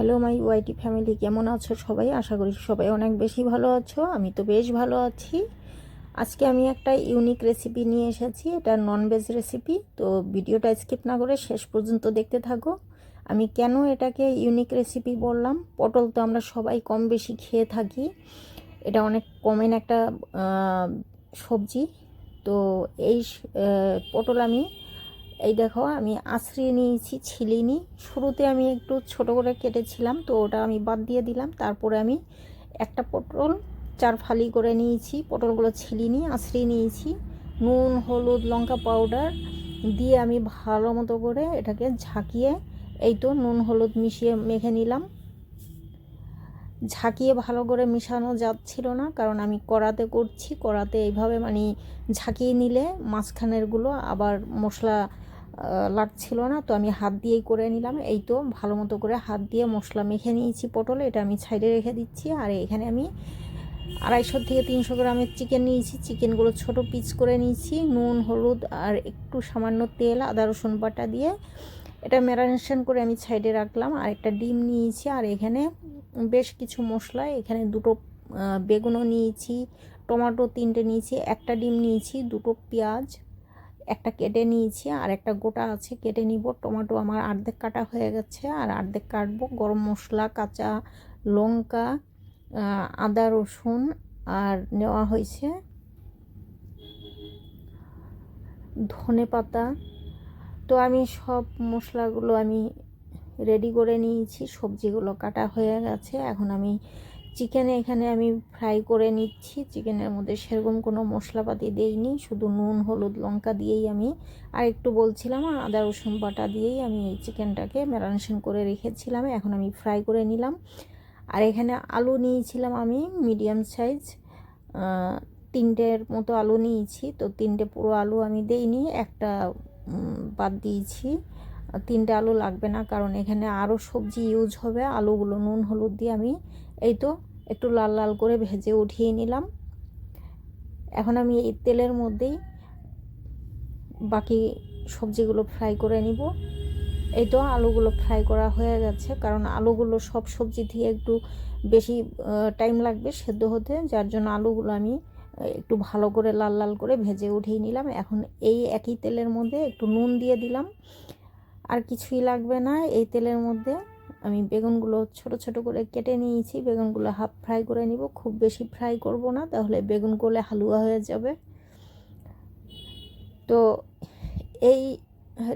Hello my YT family, কেমন আছো সবাই? আশা করি সবাই অনেক বেশি ভালো আছো, আমি তো বেশ ভালো আছি। আজকে আমি একটা ইউনিক রেসিপি নিয়ে এসেছি, এটা ননভেজ রেসিপি তো ভিডিওটা স্কিপ না করে শেষ পর্যন্ত দেখতে থাকো। আমি কেন এটাকে ইউনিক রেসিপি বললাম? পটল তো আমরা সবাই কম বেশি খেয়ে থাকি, এটা অনেক কমেন একটা সবজি। তো এই পটল আমি এই দেখো, আমি আশ্রিয়ে নিয়েছি ছিলিনি। শুরুতে আমি একটু ছোট করে কেটেছিলাম, তো ওটা আমি বাদ দিয়ে দিলাম। তারপরে আমি একটা পটল চার ফালি করে নিয়েছি। পটলগুলো ছিলিনি আশ্রিয়ে নিয়েছি। নুন, হলুদ, লঙ্কা পাউডার দিয়ে আমি ভালো মতো করে এটাকে ঝাঁকিয়ে, এই তো নুন, হলুদ মিশিয়ে মেখে নিলাম। ঝাঁকিয়ে ভালো করে মিশানো যাচ্ছিল না, কারণ আমি কড়াতে করছি। কড়াতে এইভাবে মানে ঝাঁকিয়ে নিলে মাঝখানেরগুলো আবার মশলা লাগছিল না, তো আমি হাত দিয়েই করে নিলাম। এই তো ভালো মতো করে হাত দিয়ে মশলা মেখে নিয়েছি পটলে, এটা আমি সাইডে রেখে দিচ্ছি। আর এখানে আমি আড়াইশো থেকে তিনশো গ্রামের চিকেন নিয়েছি। চিকেনগুলো ছোট পিস করে নিয়েছি, নুন, হলুদ আর একটু সামান্য তেল, আদা, রসুন বাটা দিয়ে। এটা ম্যারিনেশন করে আমি সাইডে রাখলাম। আর একটা ডিম নিয়েছি, আর এখানে বেশ কিছু মশলা। এখানে দুটো বেগুনও নিয়েছি, টমেটো তিনটে নিয়েছি, একটা ডিম নিয়েছি, দুটো পেঁয়াজ একটা কেটে নিয়েছি, আর একটা গোটা আছে, কেটে নিব। টমেটো আমার অর্ধেক কাটা হয়ে গেছে, আর অর্ধেক কাটবো। গরম মশলা, কাঁচা লঙ্কা আদা, রসুন, আর নেওয়া হয়েছে ধনে পাতা। তো আমি সব মশলাগুলো আমি রেডি করে নিয়েছি, সবজিগুলো কাটা হয়ে গেছে। এখন আমি চিকেন এখানে আমি ফ্রাই করে নিচ্ছি। চিকেনের মধ্যে সেরকম কোনো মশলাপাতি দেইনি। শুধু নুন, হলুদ, লঙ্কা দিয়েই আমি আর একটু বলছিলাম, আদা, রসুন বাটা দিয়েই আমি এই চিকেনটাকে ম্যারিনেশন করে রেখেছিলাম। এখন আমি ফ্রাই করে নিলাম। আর এখানে আলু নিয়েছিলাম আমি মিডিয়াম সাইজ তিনটের মতো আলু নিয়েছি। তো তিনটে পুরো আলু আমি দেইনি, একটা বাদ দিয়েছি। তিনটে আলু লাগবে না, কারণ এখানে আরও সবজি ইউজ হবে। আলুগুলো নুন, হলুদ দিয়ে আমি এই তো একটু লাল লাল করে ভেজে উঠিয়ে নিলাম। এখন আমি এই তেলের মধ্যেই বাকি সবজিগুলো ফ্রাই করে নিব। এই তো আলুগুলো ফ্রাই করা হয়ে গেছে, কারণ আলুগুলো সব সবজি থেকে একটু বেশি টাইম লাগবে সেদ্ধ হতে, যার জন্য আলুগুলো আমি একটু ভালো করে লাল লাল করে ভেজে উঠিয়ে নিলাম। এখন এই একই তেলের মধ্যে একটু নুন দিয়ে দিলাম। আর কিছুই লাগবে না। এই তেলের মধ্যে আমি বেগুনগুলো ছোট ছোট করে কেটে নিয়েছি। বেগুনগুলো হাফ ফ্রাই করে নিব। খুব বেশি ফ্রাই করব না, তাহলে বেগুন গলে হালুয়া হয়ে যাবে। তো এই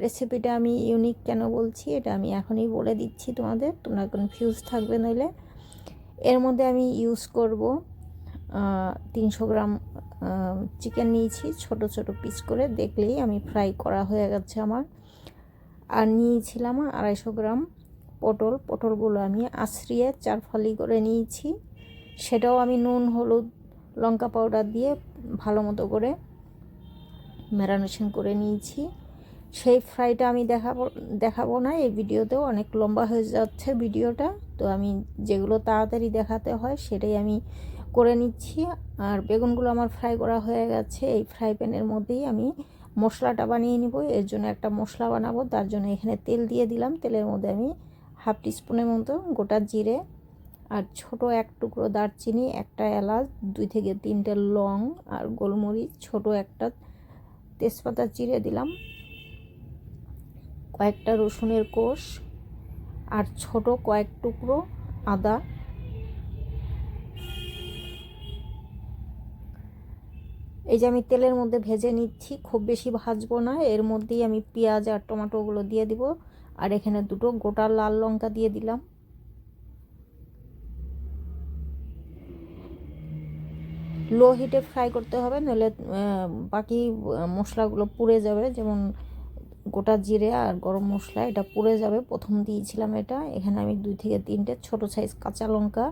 রেসিপিটা আমি ইউনিক কেন বলছি, এটা আমি এখনই বলে দিচ্ছি তোমাদের। তোমরা কনফিউজ থাকবে নইলে। এর মধ্যে আমি ইউজ করব তিনশো গ্রাম চিকেন নিয়েছি। ছোট ছোট পিস করে দেখলেই আমি ফ্রাই করা হয়ে গেছে আমার। আর নিয়েছিলাম আড়াইশো গ্রাম পটল। পটলগুলো আমি আশ্রিয়ে চার ফালি করে নিয়েছি। সেটাও আমি নুন, হলুদ, লঙ্কা পাউডার দিয়ে ভালো মতো করে ম্যারিনেশন করে নিয়েছি। সেই ফ্রাইটা আমি দেখাবো দেখাবো না, এই ভিডিওতেও অনেক লম্বা হয়ে যাচ্ছে ভিডিওটা। তো আমি যেগুলো তাড়াতাড়ি দেখাতে হয় সেটাই আমি করে নিচ্ছি। আর বেগুনগুলো আমার ফ্রাই করা হয়ে গেছে। এই ফ্রাই প্যানের মধ্যেই আমি মশলাটা বানিয়ে নিব, এর জন্য একটা মশলা বানাবো, তার জন্য এখানে তেল দিয়ে দিলাম, তেলের মধ্যে আমি হাফ টিস্পুনের মতো গোটা জিরে আর ছোট এক টুকরো দারচিনি, একটা এলাচ, দুই থেকে তিনটে লং আর গোলমরিচ, ছোট একটা তেজপাতা চিড়ে দিলাম, কয়েকটা রসুনের কোষ আর ছোট কয়েক টুকরো আদা এই যে আমি তেলের মধ্যে ভেজে নিচ্ছি, খুব বেশি ভাজবো না। এর মধ্যেই আমি পেঁয়াজ আর টমেটোগুলো দিয়ে দিব। আর এখানে দুটো গোটা লাল লঙ্কা দিয়ে দিলাম। লো হিটে ফ্রাই করতে হবে, নইলে বাকি মশলাগুলো পুড়ে যাবে। যেমন গোটা জিরে আর গরম মশলা, এটা পুড়ে যাবে। প্রথম দিয়েছিলাম এটা। এখানে আমি দুই থেকে তিনটে ছোট সাইজ কাঁচা লঙ্কা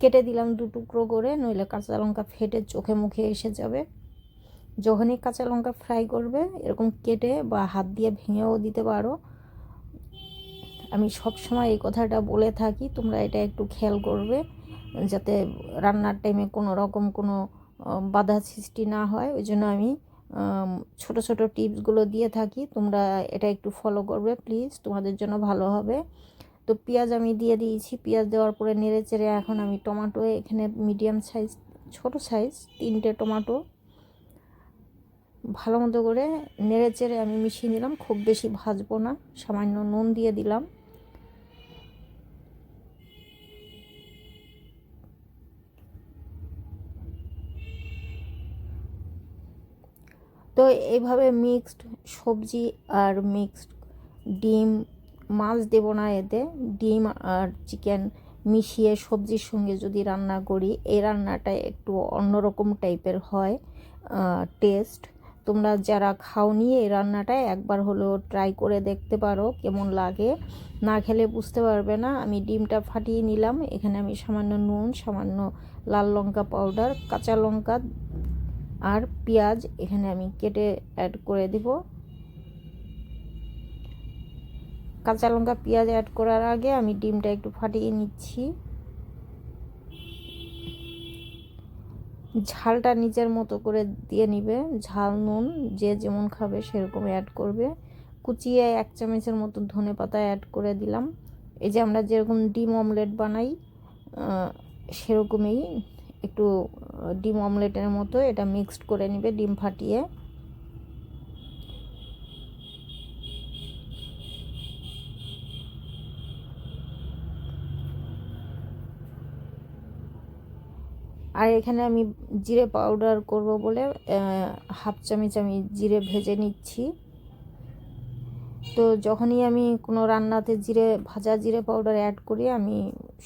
কেটে দিলাম দু টুকরো করে, নইলে কাঁচা লঙ্কা ফেটে চোখে মুখে এসে যাবে। যখনই কাঁচা লঙ্কা ফ্রাই করবে এরকম কেটে বা হাত দিয়ে ভেঙেও দিতে পারো। আমি সব সময় এই কথাটা বলে থাকি তোমরা এটা একটু খেয়াল করবে যাতে রান্নার টাইমে কোনো রকম কোনো বাধা সৃষ্টি না হয়। ওই জন্য আম, ছোট ছোট টিপসগুলো দিয়ে থাকি। তোমরা এটা একটু ফলো করবে প্লিজ তোমাদের জন্য ভালো হবে। তো পেঁয়াজ আমি দিয়ে দিয়েছি। পেঁয়াজ দেওয়ার পরে নেড়ে চেড়ে এখন আমি টমেটো এখানে মিডিয়াম সাইজ ছোট সাইজ তিনটে টমেটো ভালো মতো করে নেড়ে চেড়ে আমি মিশিয়ে নিলাম। খুব বেশি ভাজবো না, সামান্য নুন দিয়ে দিলাম। তো এইভাবে মিক্সড সবজি আর মিক্সড ডিম, মাছ দেবো না এতে। ডিম আর চিকেন মিশিয়ে সবজির সঙ্গে যদি রান্না করি, এই রান্নাটা একটু অন্যরকম টাইপের হয় টেস্ট তোমরা যারা খাওনি এই রান্নাটা, একবার হলেও ট্রাই করে দেখতে পারো কেমন লাগে। না খেলে বুঝতে পারবে না, আমি ডিমটা ফাটিয়ে নিলাম। এখানে আমি সামান্য নুন, সামান্য লাল লঙ্কা পাউডার কাঁচা লঙ্কা আর পেঁয়াজ এখানে আমি কেটে অ্যাড করে দিব। কাঁচা লঙ্কা, পেঁয়াজ অ্যাড করার আগে আমি ডিমটা একটু ফাটিয়ে নিচ্ছি। ঝালটা নিজের মতো করে দিয়ে নিবে। ঝাল, নুন যে যেমন খাবে সেরকম অ্যাড করবে। কুচিয়ে এক চামচের মতো ধনে পাতা অ্যাড করে দিলাম। এই যে আমরা যেরকম ডিম অমলেট বানাই সেরকমই একটু ডিম অমলেটের মতো এটা মিক্সড করে নিবে, ডিম ফাটিয়ে। আর এখানে আমি জিরে পাউডার করব বলে হাফ চামচ আমি জিরে ভেজে নিচ্ছি। তো যখনই আমি কোনো রান্নাতে জিরে, ভাজা জিরে পাউডার অ্যাড করি, আমি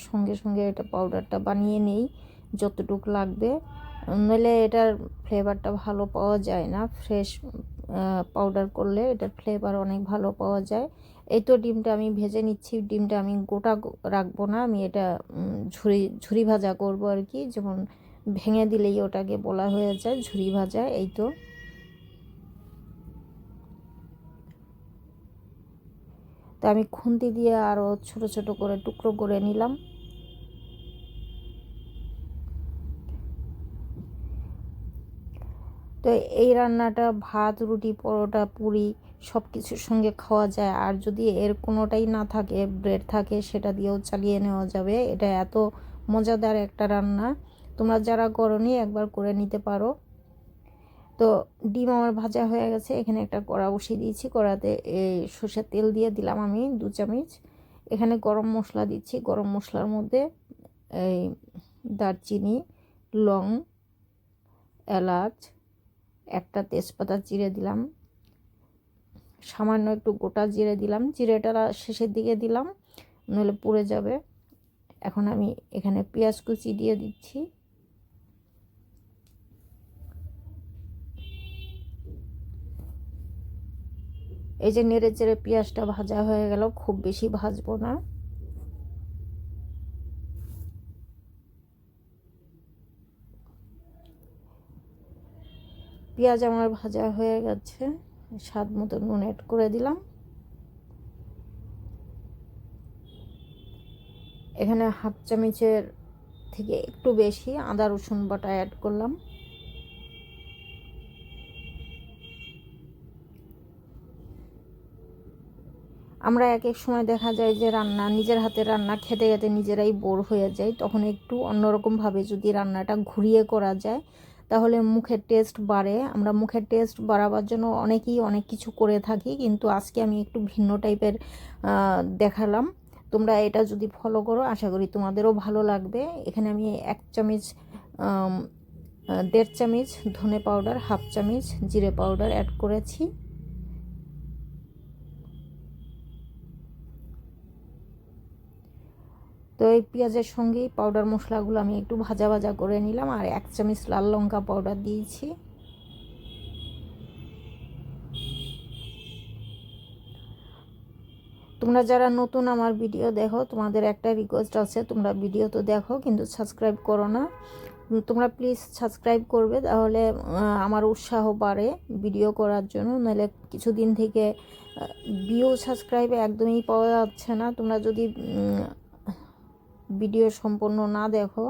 সঙ্গে সঙ্গে এটা পাউডারটা বানিয়ে নেই, যতটুক লাগবে। নইলে এটার ফ্লেভারটা ভালো পাওয়া যায় না। ফ্রেশ পাউডার করলে এটার ফ্লেভার অনেক ভালো পাওয়া যায়। এই তো ডিমটা আমি ভেজে নিচ্ছি। ডিমটা আমি গোটা রাখব না, আমি এটা ঝুরি ঝুরি ভাজা করব আর কি। যেমন ভেঙে দিলেই ওটাকে বলা হয়ে যায় ঝুরি ভাজা, এই তো। তো আমি খুন্তি দিয়ে আরও ছোট ছোট করে টুকরো করে নিলাম। তো এই রান্নাটা, ভাত, রুটি, পরোটা, পুরি সব কিছুর সঙ্গে খাওয়া যায়। আর যদি এর কোনোটাই না থাকে, ব্রেড থাকে, সেটা দিয়েও চালিয়ে নেওয়া যাবে। এটা এত মজাদার একটা রান্না। তোমরা যারা করনি, একবার করে নিতে পারো। তো ডিম আমার ভাজা হয়ে গেছে। এখানে একটা কড়া বসিয়ে দিয়েছি। কড়াতে এই সর্ষের তেল দিয়ে দিলাম আমি দু চামচ। এখানে গরম মশলা দিচ্ছি। গরম মশলার মধ্যে এই দারচিনি, লং, এলাচ, একটা তেজপাতা চিড়ে দিলাম। সামান্য একটু গোটা জিরে দিলাম। জিরেটা শেষের দিকে দিলাম, নইলে পুড়ে যাবে। এখন আমি এখানে পেঁয়াজ কুচি দিয়ে দিচ্ছি। এই যে নেড়ে চেড়ে পেঁয়াজটা ভাজা হয়ে গেল, খুব বেশি ভাজবো না। পেঁয়াজ আমার ভাজা হয়ে গেছে, স্বাদ মতো নুন অ্যাড করে দিলাম। এখানে হাফ চামচের থেকে একটু বেশি আদা রসুন বাটা অ্যাড করলাম। আমরা এক এক সময় দেখা যায় যে রান্না, নিজের হাতে রান্না খেতে খেতে নিজেরাই বোর হয়ে যায়। তখন একটু অন্যরকমভাবে যদি রান্নাটা ঘুরিয়ে করা যায়, তাহলে মুখের টেস্ট বাড়ে। আমরা মুখের টেস্ট বাড়াবার জন্য অনেকেই অনেক কিছু করে থাকি, কিন্তু আজকে আমি একটু ভিন্ন টাইপের দেখালাম। তোমরা এটা যদি ফলো করো, আশা করি তোমাদেরও ভালো লাগবে। এখানে আমি এক চামচ দেড় চামচ ধনে পাউডার হাফ চামচ জিরে পাউডার অ্যাড করেছি। তো এই পেঁয়াজের সঙ্গেই পাউডার মশলাগুলো আমি একটু ভাজা ভাজা করে নিলাম আর এক চামচ লাল লঙ্কা পাউডার দিয়েছি। তোমরা যারা নতুন আমার ভিডিও দেখো, তোমাদের একটা রিকোয়েস্ট আছে, তোমরা ভিডিও তো দেখো, কিন্তু সাবস্ক্রাইব করো না। তোমরা প্লিজ সাবস্ক্রাইব করবে, তাহলে আমার উৎসাহ বাড়ে ভিডিও করার জন্য। নাহলে কিছুদিন থেকে ভিউ সাবস্ক্রাইব একদমই পাওয়া যাচ্ছে না। তোমরা যদি ভিডিও সম্পূর্ণ না দেখো,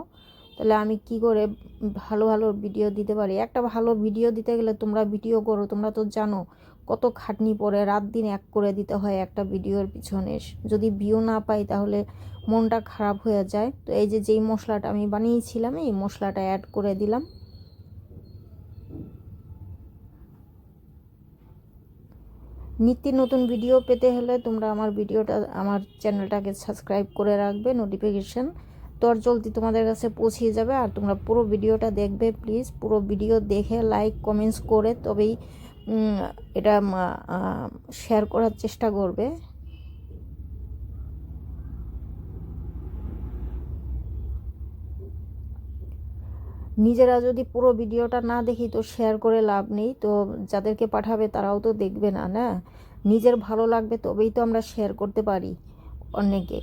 তাহলে আমি কি করে ভালো ভালো ভিডিও দিতে পারি? একটা ভালো ভিডিও দিতে গেলে তোমরা ভিডিও করো, তোমরা তো জানো কত খাটনি পড়ে, রাত দিন এক করে দিতে হয় একটা ভিডিওর পিছনে। যদি ভিউ না পাই তাহলে মনটা খারাপ হয়ে যায়। তো এই যে, যেই মশলাটা আমি বানিয়েছিলাম, এই মশলাটা অ্যাড করে দিলাম। নিত্য নতুন ভিডিও পেতে হলে তোমরা আমার ভিডিওটা আমার চ্যানেলটাকে সাবস্ক্রাইব করে রাখবে নোটিফিকেশান তোর জলদি তোমাদের কাছে পৌঁছিয়ে যাবে। আর তোমরা পুরো ভিডিওটা দেখবে প্লিজ পুরো ভিডিও দেখে লাইক কমেন্টস করে তবেই এটা শেয়ার করার চেষ্টা করবে। নিজেরা যদি পুরো ভিডিওটা না দেখি তো শেয়ার করে লাভ নেই। তো যাদেরকে পাঠাবে তারাও তো দেখবে না না? নিজের ভালো লাগবে তবেই তো আমরা শেয়ার করতে পারি অনেকে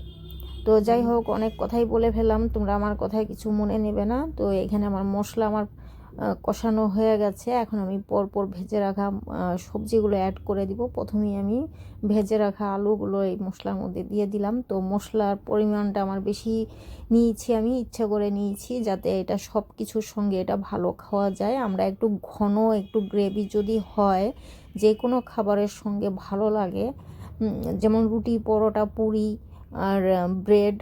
তো যাই হোক অনেক কথাই বলে ফেলাম তোমরা আমার কথায় কিছু মনে নেবে না। তো এখানে আমার মশলা আমার কষানো হয়ে গেছে। এখন আমি পরপর ভেজে রাখা সবজিগুলো অ্যাড করে দিব। প্রথমেই আমি ভেজে রাখা আলুগুলো এই মশলার মধ্যে দিয়ে দিলাম। তো মশলার পরিমাণটা আমার বেশি নিয়েছি আমি, ইচ্ছা করে নিয়েছি যাতে এটা সব কিছুর সঙ্গে এটা ভালো খাওয়া যায়। আমরা একটু ঘন, একটু গ্রেভি যদি হয় যে কোনো খাবারের সঙ্গে ভালো লাগে যেমন রুটি, পরোটা, পুরি আর ব্রেড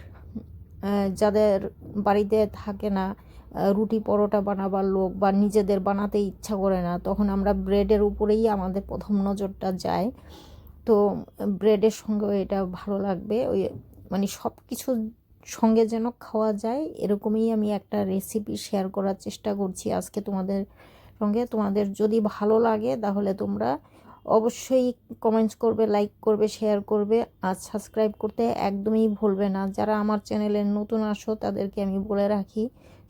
যাদের বাড়িতে থাকে না রুটি পরোটা বানাবার লোক বা নিজেদের বানাতে ইচ্ছা করে না, তখন আমরা ব্রেডের উপরেই আমাদের প্রথম নজরটা যায়। তো ব্রেডের সঙ্গেও এটা ভালো লাগবে, ওই মানে সব কিছু সঙ্গে যেন খাওয়া যায়, এরকমই আমি একটা রেসিপি শেয়ার করার চেষ্টা করছি আজকে তোমাদের সঙ্গে। তোমাদের যদি ভালো লাগে তাহলে তোমরা অবশ্যই কমেন্টস করবে লাইক করবে শেয়ার করবে আর সাবস্ক্রাইব করতে একদমই ভুলবে না। যারা আমার চ্যানেলে নতুন আসো তাদেরকে আমি বলে রাখি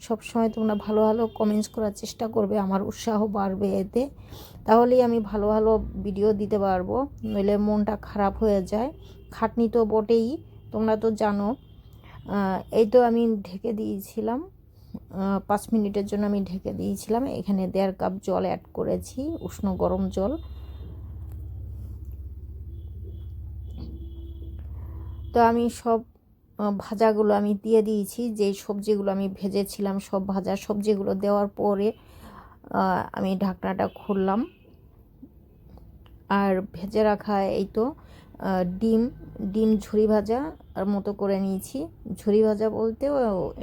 সবসময় তোমরা ভালো ভালো কমেন্টস করার চেষ্টা করবে, আমার উৎসাহ বাড়বে এতে। তাহলেই আমি ভালো ভালো ভিডিও দিতে পারব, নইলে মনটা খারাপ হয়ে যায়। খাটনি তো বটেই, তোমরা তো জানো। এই তো আমি ঢেকে দিয়েছিলাম। পাঁচ মিনিটের জন্য আমি ঢেকে দিয়েছিলাম। এখানে দেড় কাপ জল অ্যাড করেছি, উষ্ণ গরম জল। তো আমি সব ভাজাগুলো আমি দিয়ে দিয়েছি। যেই সবজিগুলো আমি ভেজেছিলাম সব ভাজা সবজিগুলো দেওয়ার পরে আমি ঢাকনাটা খুললাম। আর ভেজে রাখা এই তো ডিম ডিম ঝুরি ভাজা আর মতো করে নিয়েছি। ঝুরি ভাজা বলতে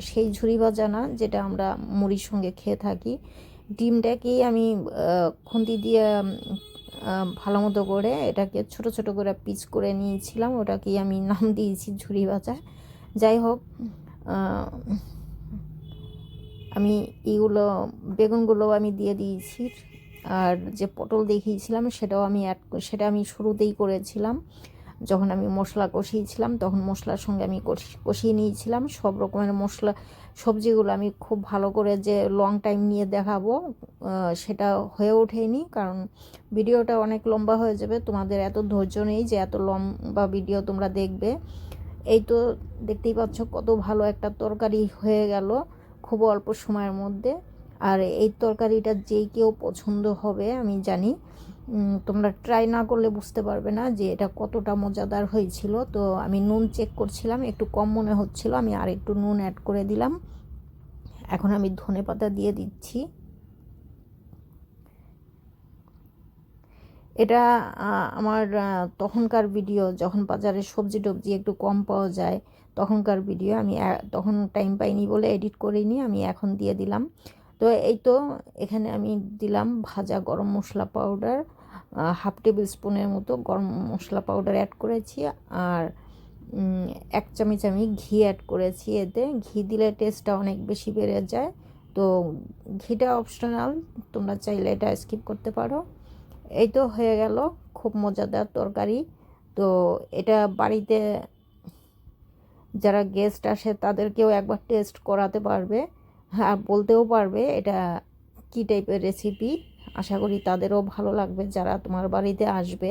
সেই ঝুরি ভাজা না যেটা আমরা মুড়ির সঙ্গে খেয়ে থাকি। ডিমটাকেই আমি খুন্তি দিয়ে ভালো মতো করে এটাকে ছোট ছোট করে পিচ করে নিয়েছিলাম। ওটাকেই আমি নাম দিয়েছি ঝুরি ভাজা। যাই হোক আমি এইগুলো, বেগুনগুলো আমি দিয়ে দিয়েছি। আর যে পটল দেখিয়েছিলাম, সেটাও আমি অ্যাড সেটা আমি শুরুতেই করেছিলাম। যখন আমি মশলা কষিয়েছিলাম, তখন মশলার সঙ্গে আমি কষিয়ে নিয়েছিলাম। সব রকমের মশলা, সবজিগুলো আমি খুব ভালো করে যে লং টাইম নিয়ে দেখাবো সেটা হয়ে ওঠেনি। কারণ ভিডিওটা অনেক লম্বা হয়ে যাবে। তোমাদের এত ধৈর্য নেই যে এত লম্বা ভিডিও তোমরা দেখবে। এই তো দেখতেই পাচ্ছ কত ভালো একটা তরকারি হয়ে গেল খুব অল্প সময়ের মধ্যে। আর এই তরকারিটা যেই কেউ পছন্দ হবে, আমি জানি তোমরা ট্রাই না করলে বুঝতে পারবে না যে এটা কতটা মজাদার হয়েছিল। তো আমি নুন চেক করছিলাম, একটু কম মনে হচ্ছিল, আমি আর একটু নুন অ্যাড করে দিলাম। এখন আমি ধনে পাতা দিয়ে দিচ্ছি। এটা আমার তখনকার ভিডিও যখন বাজারে সবজি টবজি একটু কম পাওয়া যায়, তখনকার ভিডিও আমি তখন টাইম পাইনি বলে এডিট করিনি আমি এখন দিয়ে দিলাম। তো এই তো এখানে আমি দিলাম ভাজা garam masala powder half table স্পুনের মতো গরম মশলা পাউডার অ্যাড করেছি আর এক চামচ আমি ঘি অ্যাড করেছি এতে। ঘি দিলে টেস্টটা অনেক বেশি বেড়ে যায়। তো ঘিটা অপশনাল তোমরা চাইলে এটা স্কিপ করতে পারো। এই তো হয়ে গেল, খুব মজাদার তরকারি। তো এটা বাড়িতে যারা গেস্ট আসে তাদেরকেও একবার টেস্ট করাতে পারবে হ্যাঁ বলতেও পারবে এটা কী টাইপের রেসিপি আশা করি তাদেরও ভালো লাগবে যারা তোমার বাড়িতে আসবে।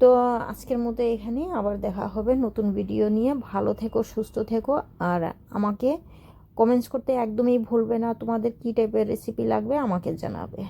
তো আজকের মতো এখানে আবার দেখা হবে নতুন ভিডিও নিয়ে। ভালো থেকো, সুস্থ থেকো আর আমাকে কমেন্টস করতে একদমই ভুলবে না। তোমাদের কী টাইপের রেসিপি লাগবে আমাকে জানাবে।